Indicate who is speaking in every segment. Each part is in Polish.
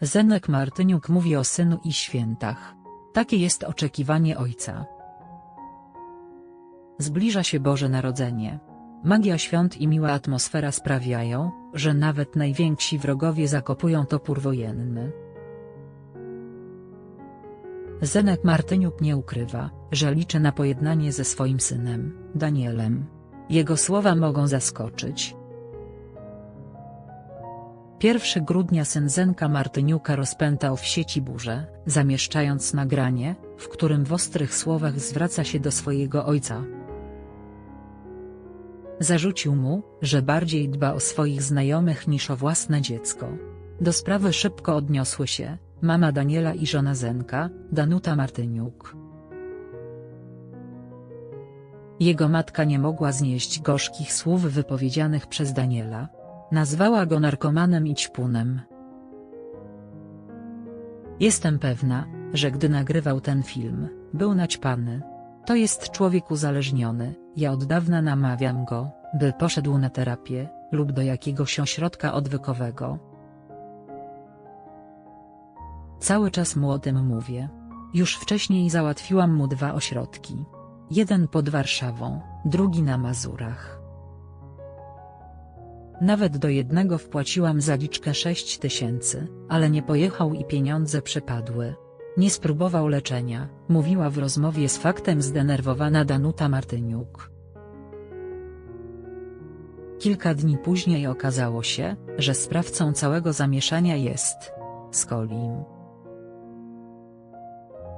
Speaker 1: Zenek Martyniuk mówi o synu i świętach. Takie jest oczekiwanie ojca. Zbliża się Boże Narodzenie. Magia świąt i miła atmosfera sprawiają, że nawet najwięksi wrogowie zakopują topór wojenny. Zenek Martyniuk nie ukrywa, że liczy na pojednanie ze swoim synem, Danielem. Jego słowa mogą zaskoczyć. 1 grudnia syn Zenka Martyniuka rozpętał w sieci burzę, zamieszczając nagranie, w którym w ostrych słowach zwraca się do swojego ojca. Zarzucił mu, że bardziej dba o swoich znajomych niż o własne dziecko. Do sprawy szybko odniosły się, mama Daniela i żona Zenka, Danuta Martyniuk. Jego matka nie mogła znieść gorzkich słów wypowiedzianych przez Daniela. Nazwała go narkomanem i ćpunem. Jestem pewna, że gdy nagrywał ten film, był naćpany. To jest człowiek uzależniony, ja od dawna namawiam go, by poszedł na terapię, lub do jakiegoś ośrodka odwykowego. Cały czas mu o tym mówię. Już wcześniej załatwiłam mu dwa ośrodki. Jeden pod Warszawą, drugi na Mazurach. Nawet do jednego wpłaciłam zaliczkę 6 tysięcy, ale nie pojechał i pieniądze przepadły. Nie spróbował leczenia, mówiła w rozmowie z faktem zdenerwowana Danuta Martyniuk. Kilka dni później okazało się, że sprawcą całego zamieszania jest Skolim.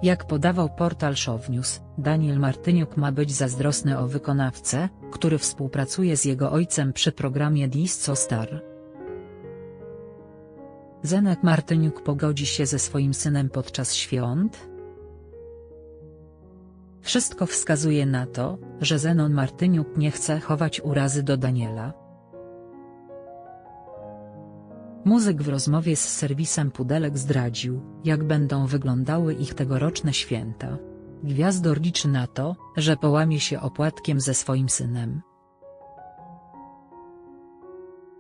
Speaker 1: Jak podawał portal Show News, Daniel Martyniuk ma być zazdrosny o wykonawcę, który współpracuje z jego ojcem przy programie Disco Star. Zenek Martyniuk pogodzi się ze swoim synem podczas świąt? Wszystko wskazuje na to, że Zenon Martyniuk nie chce chować urazy do Daniela. Muzyk w rozmowie z serwisem Pudelek zdradził, jak będą wyglądały ich tegoroczne święta. Gwiazdor liczy na to, że połamie się opłatkiem ze swoim synem.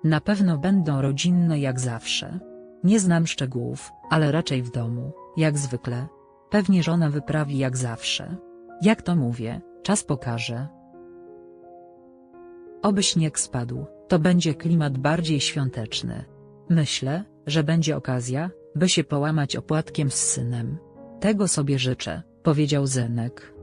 Speaker 1: Na pewno będą rodzinne jak zawsze. Nie znam szczegółów, ale raczej w domu, jak zwykle. Pewnie żona wyprawi jak zawsze. Jak to mówię, czas pokaże. Oby śnieg spadł, to będzie klimat bardziej świąteczny. Myślę, że będzie okazja, by się połamać opłatkiem z synem. Tego sobie życzę, powiedział Zenek.